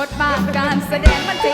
บทบาทการแสดงมันเท